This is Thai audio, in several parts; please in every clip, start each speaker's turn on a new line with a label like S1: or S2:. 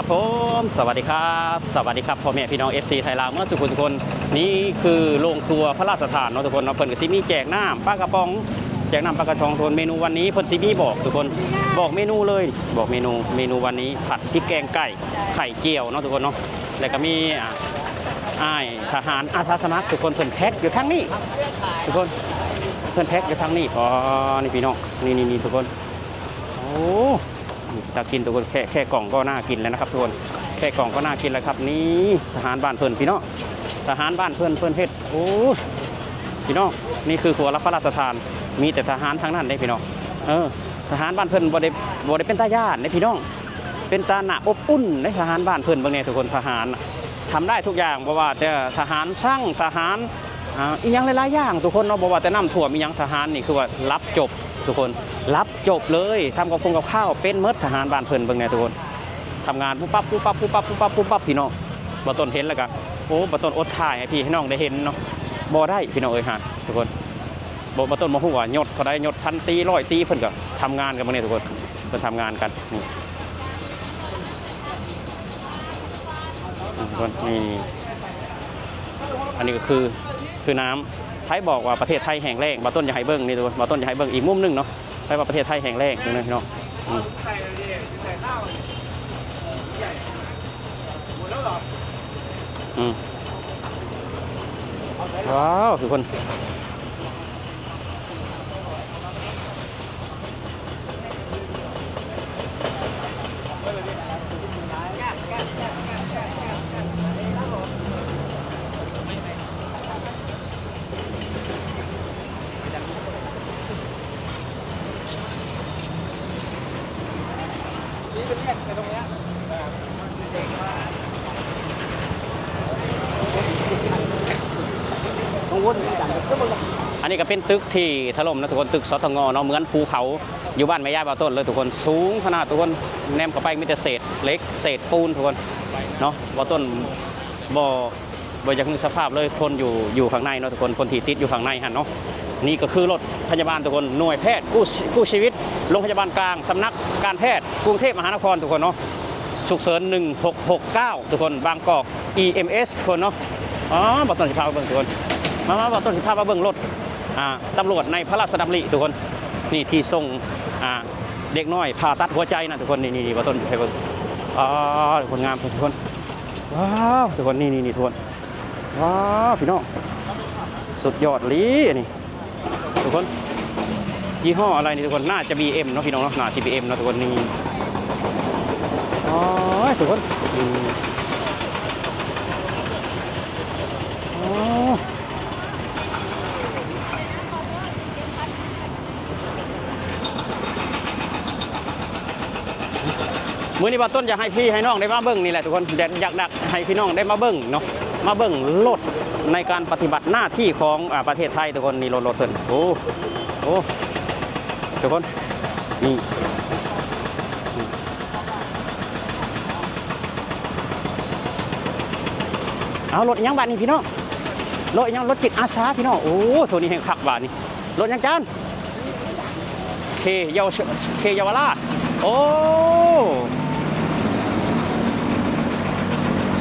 S1: ครับผมสวัสดีครับ สวัสดีครับพ่อแม่พี่น้อง FC ไทยลาวเมื่อสุขุทุกคนนี่คือโรงครัวพระราชทานเนาะทุกคนเนาะเพิ่นก็สิมีแจกน้ำปลากระป๋องแจกน้ำปลากระชองทุนเมนูวันนี้เพิ่นสิมีบอกทุกคนบอกเมนูเลยบอกเมนูเมนูวันนี้ผัดพริกแกงไก่ไข่เจียวเนาะทุกคนเนาะแล้วก็มีอ้ายทหารอาสาสมัครทุกคนเพิ่นแพ็คอยู่ทางนี้ทุกคนเพิ่นแพ็คอยู่ทางนี้อ๋อนี่พี่น้องนี่นี่นี่ทุกคนโอ้ ตากินทุกคนแค่แค่กล่องก็น่ากินแล้วนะครับทุกคนแค่กล่องก็น่ากินแล้วครับ นี่ทหารบ้านเพื่อนพี่น้องทหารบ้านเพื่อนเพื่อนเพชรโอ้พี่น้องนี่คือครัวรับพระราชทาน มีแต่ทหารทั้งนั้นเลยพี่น้องเออทหารบ้านเพื่อนบ่ได้บ่ได้เป็นตาญาติเลยพี่น้อง เป็นตาหนาอบอุ่นในทหารบ้านเพื่อนบางเนี่ยทุกคนทหารน่ะทำได้ทุกอย่างบ่ว่าแต่ทหารช่างทหาร อ่าอีหยังหลายๆอย่างทุกคนเนาะบ่ว่าแต่น้ำท่วมอียังทหารนี่คือว่ารับจบทุกคน รับจบเลยทำกับคงกับข้าวเป็นเมดทหารบ้านเพิ่นเบิ่งเนี่ยทุกคนทำงานปุ๊บปั๊บปุ๊บปั๊บปุ๊บปั๊บปุ๊บปั๊บปุ๊บปั๊บพี่น้องบ่ต้นเห็นแล้วก็โอ้บ่ต้นอดถ่ายให้พี่ให้น้องได้เห็นเนาะบ่ได้พี่น้องเอ้ยฮะทุกคนบ่บ่ต้นบ่ฮู้ว่ายศเขาได้ยศพันตีร้อยตีเพิ่นก็ทำงานกันบ่เนี่ยทุกคนเพิ่นทำงานกันนี่ทุกคนนี่ อันนี้ก็คือคือน้ำไทยบอกว่าประเทศไทยแห่งแรงบาต้นยาให้เบิ้งนี่ดูบาต้นยาให้เบิ้งอีกมุมนึงเนาะไปว่าประเทศไทยแห่งแรกนึงนะพี่น้องอืมว้าวทุกคน อันนี้ก็เป็นตึกที่ถล่มนะทุกคนตึกสตงเนาะเหมือนภูเขาอยู่บ้านแม่ย่าบ่าวต้นเลยทุกคนสูงขนาดทุกคนแนมเข้าไปมีแต่เศษเล็กเศษปูนทุกคนเนาะบ่าวต้นบ่บ่อยากนึกสภาพเลยคนอยู่อยู่ข้างในเนาะทุกคนคนที่ติดอยู่ข้างในหั่นเนาะนี่ก็คือรถพยาบาลทุกคนหน่วยแพทย์กู้กู้ชีวิตโรงพยาบาลกลางสำนักการแพทย์กรุงเทพมหานครทุกคนเนาะฉุกเฉิน1669 ทุกคนบางกอก EMS ทุกคนเนาะอ๋อบอต้นสิพามาเบิ่งทุกคนมามาบอต้นสิพามาเบิ่งรถ ตำรวจในพระราชดำริทุกคนนี่ที่ส่งเด็กน้อยผ่าตัดหัวใจนะทุกคนนี่นี่นี่บอกต้นให้เบิ่งอ๋อทุกคนงามทุกคนว้าวทุกคนนี่นี่นี่ทุกคนว้าวพี่น้องสุดยอดลีนี่ทุกคนยี่ห้ออะไรนี่ทุกคนน่าจะ BM เนาะพี่น้องเนาะน่าจะ BM เนาะทุกคนนี่อ๋อทุกคนอืมอ๋ มื้อนี้ว่าต้นอยากให้พี่ให้น้องได้มาเบิ้งนี่แหละทุกคนแดดอยากดักให้พี่น้องได้มาเบิ้งเนาะมาเบิ้งรถในการปฏิบัติหน้าที่ของอประเทศไทยทุกคนนี่รถรถเพิ่นโอ้โอ้ทุกคนนี่เอารถยังบานี่พี่น้องรถยังรถจิตอาสาพี่น้องโอ้โทนี่แห่งขับบานี่รถยังจานเคเยาวชเคเยาวราชโอ้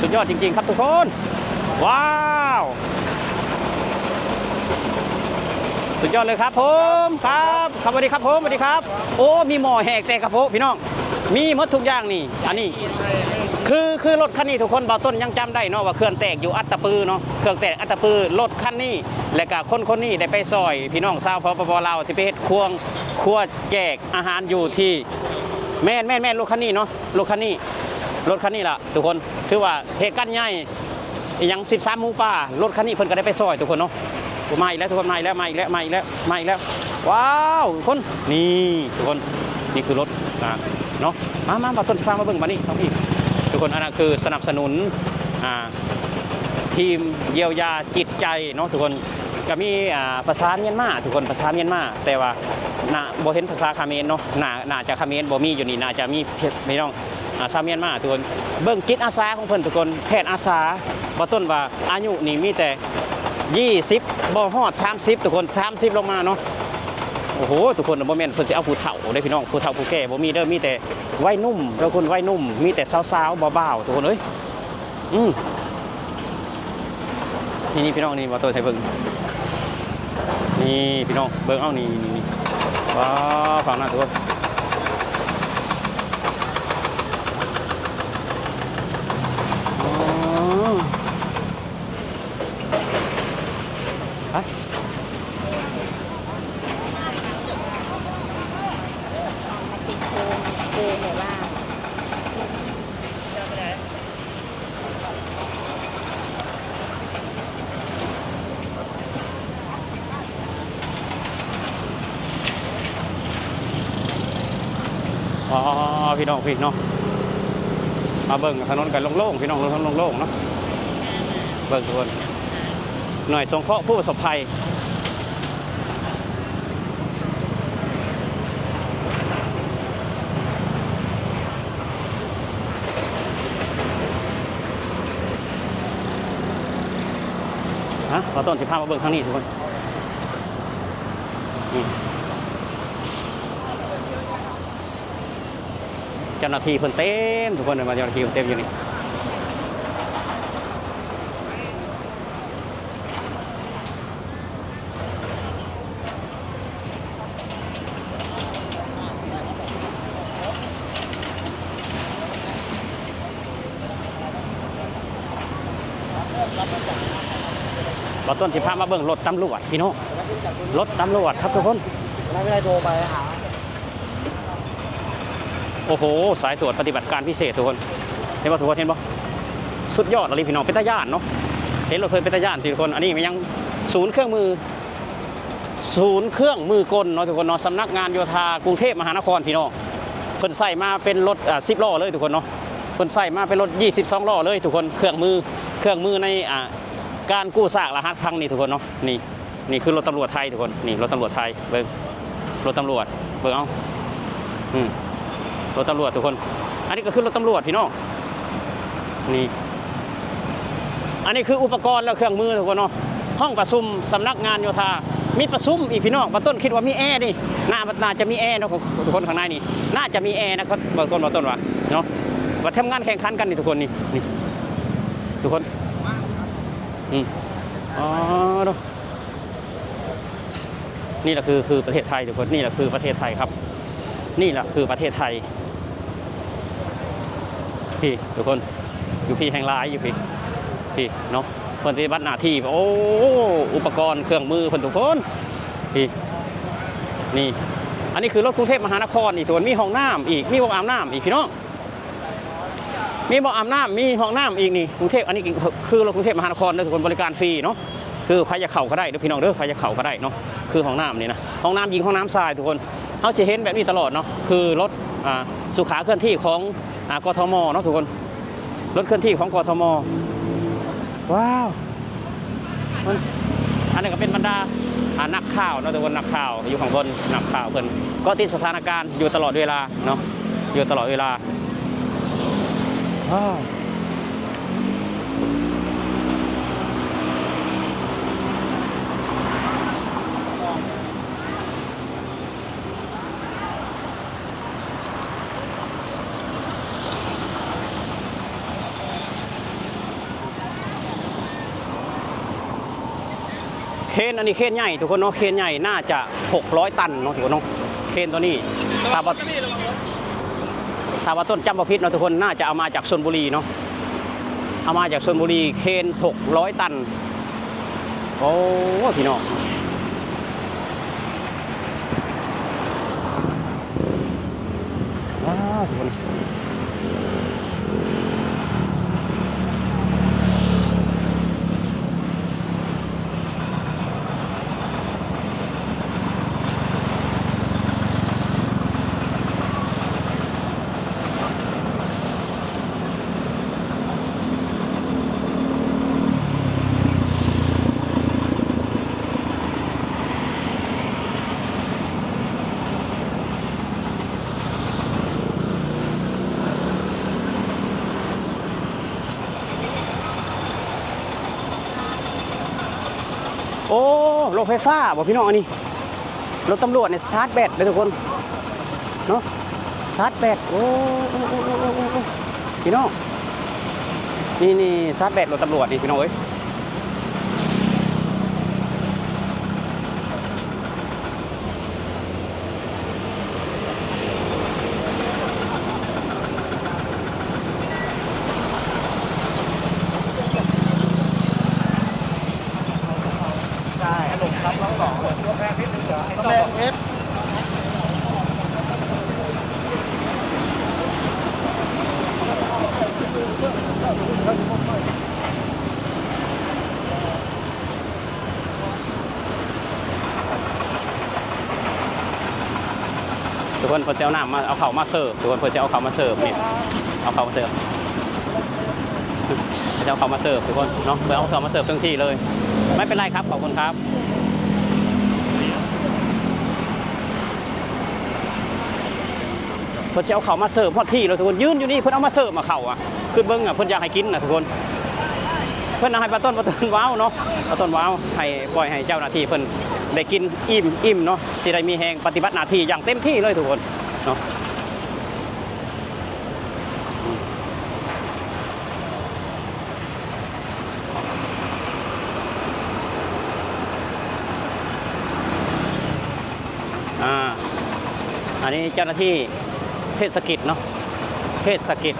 S1: สุดยอดจริง ๆ ครับทุกคน ว้าว สุดยอดเลยครับผมครับครับสวัสดีครับผมสวัสดีครับ โอ้มีหมอแหกแต่กระโปะพี่น้อง มีหมดทุกอย่างนี่ อันนี้ คือคือรถคันนี้ทุกคนเบาต้นยังจำได้เนาะว่าเครื่องแตกอยู่อัตตปือเนาะเครื่องแตกอัตตปือรถคันนี้ และก็คนคนนี้ได้ไปซอย พี่น้องชาวพปปลาวที่ไปเฮ็ดควงครัวแจกอาหารอยู่ที่แม่นแม่นแม่นรถคันนี้เนาะรถคันนี้ รถคันนี้ล่ะทุกคนถือว่าเหตุการณ์ใหญ่ยัง13หมูป่ารถคันนี้เพิ่นก็ได้ไปซอยทุกคนเนาะมาอีกแล้วทุกคนมาอีกแล้วมาอีกแล้วมาอีกแล้วมาอีกแล้วว้าวทุกคนนี่ทุกคนนี่คือรถอ่าเนาะมามามาต้นฟังมาเบิ่งมานี่ครับพี่ทุกคนอันนั้นคือสนับสนุนอ่าทีมเยียวยาจิตใจเนาะทุกคนก็มีอ่าภาษาเมียนมาทุกคนภาษาเมียนมาแต่ว่าน่าบ่เห็นภาษาคาเมรเนาะน่าน่าจะคาเมรบ่มีอยู่นี่น่าจะมีเพพี่น้อง ชาวเมียนมาทุกคนเบิ่งจิตอาสาของเพิ่นทุกคนแพทย์อาสาบ่ต้นว่าอายุนี่มีแต่ 20บ่ฮอด 30 ทุกคน 30 ลงมาเนาะโอ้โหทุกคนบ่แม่นเพิ่นสิเอาผู้เฒ่าเด้พี่น้องผู้เฒ่าผู้แก่บ่มีเด้อมีแต่วัยนุ่มทุกคนวัยนุ่ม มีแต่สาวๆบ่าวๆทุกคนเอ้ยอืมนี่นี่พี่น้องนี่มาตัวใส่เบิ่งนี่พี่น้องเบิ่งเอานี่นี่ว้าวฟังน้าทุกคนอ๋อไป
S2: มาติดโคมโคมแบบว่า
S1: อ๋อ พี่น้องพี่น้องมาเบิ่งถนนกันโล่งๆพี่น้องถนนโล่งๆเนาะเบิ่งทุกคนหน่วยสงเคราะห์ผู้ประสบภัยฮะเราต้นสิพามาเบิ่งทางนี้ทุกคน จ้าหน้าที่เพิ่นเต็มทุกคนเลยมาเจ้าหน้าที่เพิ่นเต็มอยู่นี่เราต้นสิพามาเบิ่งรถตำรวจพี่น้องรถตำรวจครับทุกคน
S3: ไม่เป็นไรโทรไปหา
S1: โอ้โห สายตรวจปฏิบัติการพิเศษทุกคน เห็นป่ะทุกคนเห็นป่ะสุดยอดอะไรพี่น้องเป็นตาย่านเนาะเห็นเราเคยเป็นตาย่านทุกคน อันนี้มันยังศูนย์เครื่องมือ ศูนย์เครื่องมือกลเนาะทุกคนเนาะสำนักงานโยธากรุงเทพมหานครพี่น้องเพิ่นใส่มาเป็นรถอ่าสิบล้อเลยทุกคนเนาะเพิ่นใส่มาเป็นรถ 22ล้อเลยทุกคนเครื่องมือเครื่องมือในอ่าการกู้ซากรหัสพังนี่ทุกคนเนาะนี่นี่คือรถตำรวจไทยทุกคนนี่รถตำรวจไทยเบิ่งรถตำรวจเบิ่งเอาอืม รถตำรวจทุกคน อันนี้ก็คือรถตำรวจพี่น้องนี่อันนี้คืออุปกรณ์และเครื่องมือทุกคนเนาะห้องประชุมสำนักงานโยธา มีประชุมอีกพี่น้องบาต้นคิดว่ามีแอร์ดิน่าน่าจะมีแอร์เนาะทุกคนข้างในนี่น่าจะมีแอร์นะครับบางต้นบาต้นว่าเนาะว่าทำงานแข่งขันกันนี่ทุกคนนี่นี่ทุกคนอืมอ๋อนี่แหละคือคือประเทศไทยทุกคนนี่แหละคือประเทศไทยครับ นี่แหละคือประเทศไทย พี่ทุกคนอยู่พี่แห่งร้ายอยู่พี่พี่เนาะคนปฏิบัติหน้าที่โอ้อุปกรณ์เครื่องมือคนทุกคนพี่นี่ อันนี้คือรถกรุงเทพมหานครอีกตัวมีห้องน้ำอีกมีบ่ออาบน้ำอีกพี่น้องมีบ่ออาบน้ำมีห้องน้ำอีกนี่กรุงเทพอันนี้คือรถกรุงเทพมหานครเด้อทุกคนบริการฟรีเนาะคือใครจะเข่าก็ได้เด้อพี่น้องเด้อใครจะเข่าก็ได้เนาะคือห้องน้ำนี่นะห้องน้ำยิงห้องน้ำทรายทุกคนเขาจะเห็นแบบนี้ตลอดเนาะคือรถอ่าสุขาเคลื่อนที่ของ อ่ากทมเนาะทุกคน รถเคลื่อนที่ของกทม ว้าวมันอันนี้ก็เป็นบรรดาอ่านักข่าวเนาะทุกคนนักข่าวอยู่ข้างบนนักข่าวเพิ่นก็ติดสถานการณ์อยู่ตลอดเวลาเนาะอยู่ตลอดเวลาว้าว เคนอันนี้เคนใหญ่ทุกคนเนาะเคนใหญ่น่าจะ 600 ตันเนาะทุกคนเนาะเคนตัวนี้ตาบอตาบต้นจำปะพิษเนาะทุกคนน่าจะเอามาจากชนบุรีเนาะเอามาจากชนบุรีเคน 600 ตันโอ้พี่น้อง โอ้รถไฟฟ้าบอกพี่น้องอันนี้รถตำรวจเนี่ยชาร์จแบตเลยทุกคนเนาะชาร์จแบตโอ้โอ้โอ้โอ้โอ้โอ้โอ้พี่น้องนี่นี่ชาร์จแบตรถตำรวจนี่พี่น้องเอ้ย กคนเพิ่นสิเอาน้ำมาเอาเข้ามาเสิร์ฟทุกคนเพิ่นสิเอาเข้ามาเสิร์ฟนี่เอาเข้ามาเสิร์ฟเพิ่นจะเอาข้ามาเสิร์ฟทุกคนเนาะเพิ่นเอาเข้ามาเสิร์ฟทั้งที่เลย ไม่เป็นไรครับขอบคุณครับเพิ่นสิเอาข้ามาเสิร์ฟพอดที่เลยทุกคนยืนอยู่นี่เพิ่นเอามาเสิร์ฟมาเข้าอะคือเบิ่งอะเพิ่นอยากให้กินน่ะทุกคน เพิ่นเอาให้ปลาต้นปลาต้นว้าวเนาะปลาต้นว้าวให้ปล่อยให้เจ้าหน้าที่เพิ่นได้กินอิ่มอิ่มเนาะสิได้มีแฮงปฏิบัติหน้าที่อย่างเต็มที่เลยทุกคนเนาะอ่าอันนี้เจ้าหน้าที่เทศกิจเนาะเทศกิจ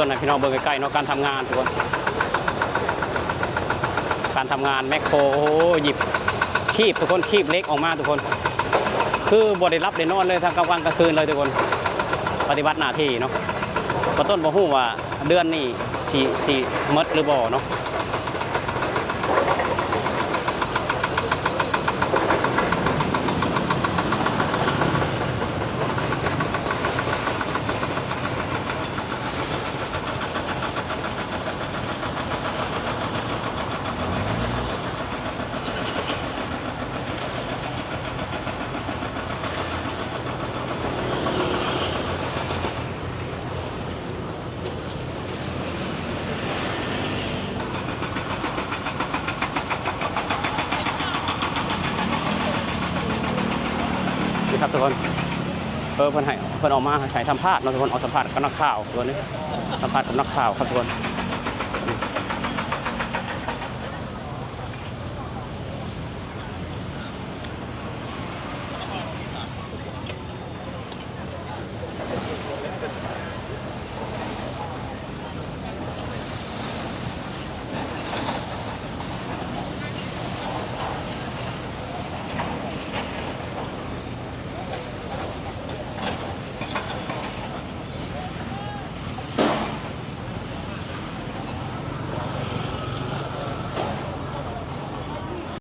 S1: ต้นไหนพี่น้องเบิ่งใกล้ๆเนาะการทำงานทุกคนการทำงานแมคโครโอ้โหหยิบคีบทุกคนคีบเล็กออกมาทุกคน คือบได้รับได้นอนเลยทั้งกลางวันกลางคืนเลยทุกคน ปฏิบัติหน้าที่เนาะพอต้นบ่ฮู้ว่าเดือนนี้สีสีมดหรือบ่เนาะ ครับทุกคนเออเพิ่นให้เพิ่นออกมาใช้สัมภาษณ์เนาะทุกคนเอาสัมภาษณ์กับนักข่าวทุกคนนี่สัมภาษณ์กับนักข่าวครับทุกคน